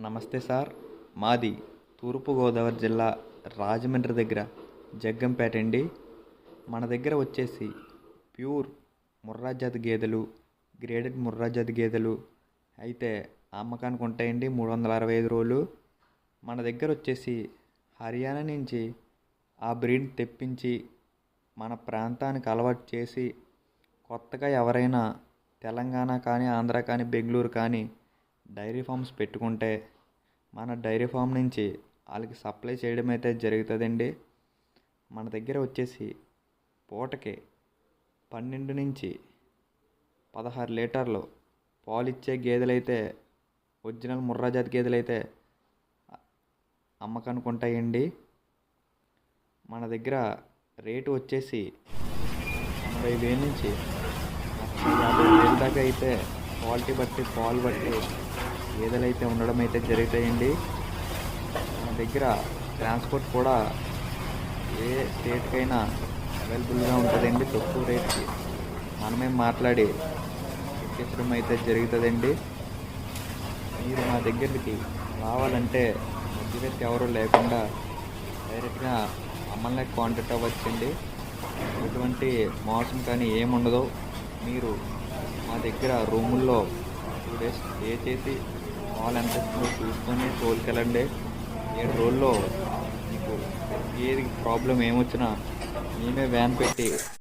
నమస్తే సార్. మాది తూర్పుగోదావరి జిల్లా రాజమండ్రి దగ్గర జగ్గంపేట అండి. మన దగ్గర వచ్చేసి ప్యూర్ ముర్రా జాతి గేదెలు గ్రేడెడ్ ముర్రా జాతి గేదెలు అయితే అమ్మకానికి ఉంటాయండి మూడు వందల అరవై ఐదు రోజులు. మన దగ్గర వచ్చేసి హర్యానా నుంచి ఆ బ్రీడ్ తెప్పించి మన ప్రాంతానికి అలవాటు చేసి కొత్తగా ఎవరైనా తెలంగాణ కానీ ఆంధ్ర కానీ బెంగళూరు కానీ డైరీ ఫామ్స్ పెట్టుకుంటే మన డైరీ ఫామ్ నుంచి వాళ్ళకి సప్లై చేయడం అయితే జరుగుతుందండి. మన దగ్గర వచ్చేసి పూటకి పన్నెండు నుంచి పదహారు లీటర్లు పాలు ఇచ్చే గేదెలైతే ఒరిజినల్ ముర్రా జాతి గేదెలైతే అమ్మకానికి ఉంటాయండి మన దగ్గర రేటు వచ్చేసి ఎనభై వేల నుంచి లక్ష యాభై వేల దాకా అయితే క్వాలిటీ బట్టి పాలు బట్టి గేదెలైతే ఉండడం అయితే జరుగుతాయండి. మన దగ్గర ట్రాన్స్పోర్ట్ కూడా ఏ స్టేట్కైనా అవైలబుల్గా ఉంటుందండి. తక్కువ రేట్కి మనమే మాట్లాడి ఎక్కించడం అయితే జరుగుతుందండి. మీరు మా దగ్గరికి రావాలంటే మధ్యవర్తి ఎవరు లేకుండా డైరెక్ట్గా మమ్మల్ని కాంటాక్ట్ అవ్వచ్చండి. ఎటువంటి మోసం కానీ ఏముండదు. మీరు మా దగ్గర రూముల్లో టూ డేస్ స్టే చేసి హాల్ ఎంత ఇస్తుందో చూసుకొని తోలుకెళ్ళండి. ఏడు రోజుల్లో మీకు ఏది ప్రాబ్లం ఏమొచ్చినా మేమే వ్యాన్ పెట్టి